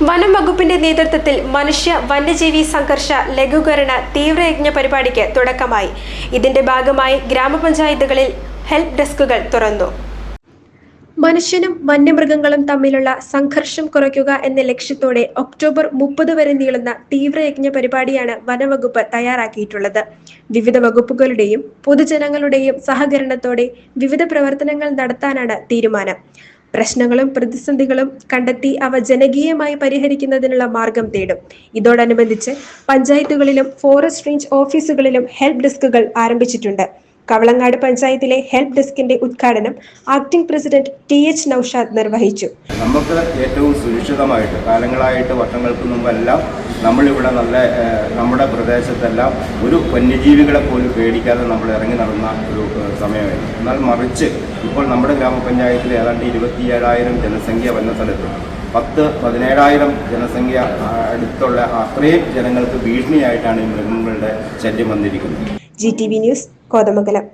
വനം വകുപ്പിന്റെ നേതൃത്വത്തിൽ മനുഷ്യ വന്യജീവി സംഘർഷ ലഘൂകരണ തീവ്രയജ്ഞ പരിപാടിക്ക് തുടക്കമായി. ഇതിന്റെ ഭാഗമായി ഗ്രാമപഞ്ചായത്തുകളിൽ ഹെൽപ്പ് ഡെസ്കുകൾ തുറന്നു. മനുഷ്യനും വന്യമൃഗങ്ങളും തമ്മിലുള്ള സംഘർഷം കുറയ്ക്കുക എന്ന ലക്ഷ്യത്തോടെ ഒക്ടോബർ മുപ്പത് വരെ നീളുന്ന തീവ്രയജ്ഞ പരിപാടിയാണ് വനവകുപ്പ് തയ്യാറാക്കിയിട്ടുള്ളത്. വിവിധ വകുപ്പുകളുടെയും പൊതുജനങ്ങളുടെയും സഹകരണത്തോടെ വിവിധ പ്രവർത്തനങ്ങൾ നടത്താനാണ് തീരുമാനം. പ്രശ്നങ്ങളും പ്രതിസന്ധികളും കണ്ടെത്തി അവ ജനകീയമായി പരിഹരിക്കുന്നതിനുള്ള മാർഗം തേടും. ഇതോടനുബന്ധിച്ച് പഞ്ചായത്തുകളിലും ഫോറസ്റ്റ് റേഞ്ച് ഓഫീസുകളിലും ഹെൽപ്പ് ഡെസ്കുകൾ ആരംഭിച്ചിട്ടുണ്ട്. കവളങ്ങാട് പഞ്ചായത്തിലെ ഹെൽപ്പ് ഡെസ്കിന്റെ ഉദ്ഘാടനം acting president T H Naushad നിർവഹിച്ചു. നമുക്ക് ഏറ്റവും സുരക്ഷിതമായിട്ട് കാലങ്ങളായിട്ട് വർഷങ്ങൾക്ക് മുമ്പെല്ലാം നമ്മളിവിടെ നല്ല നമ്മുടെ പ്രദേശത്തെല്ലാം ഒരു വന്യജീവികളെ പോലും പേടിക്കാതെ നമ്മൾ ഇറങ്ങി നടന്ന ഒരു സമയമായിരുന്നു. എന്നാൽ മറിച്ച് ഇപ്പോൾ നമ്മുടെ ഗ്രാമപഞ്ചായത്തിൽ ഏതാണ്ട് ഇരുപത്തിയേഴായിരം ജനസംഖ്യ വന്ന സ്ഥലത്ത് പത്ത് പതിനേഴായിരം ജനസംഖ്യ അടുത്തുള്ള അത്രയും ജനങ്ങൾക്ക് ഭീഷണിയായിട്ടാണ് ഈ മൃഗങ്ങളുടെ ശല്യം വന്നിരിക്കുന്നത്. G T V news Kothamangalam.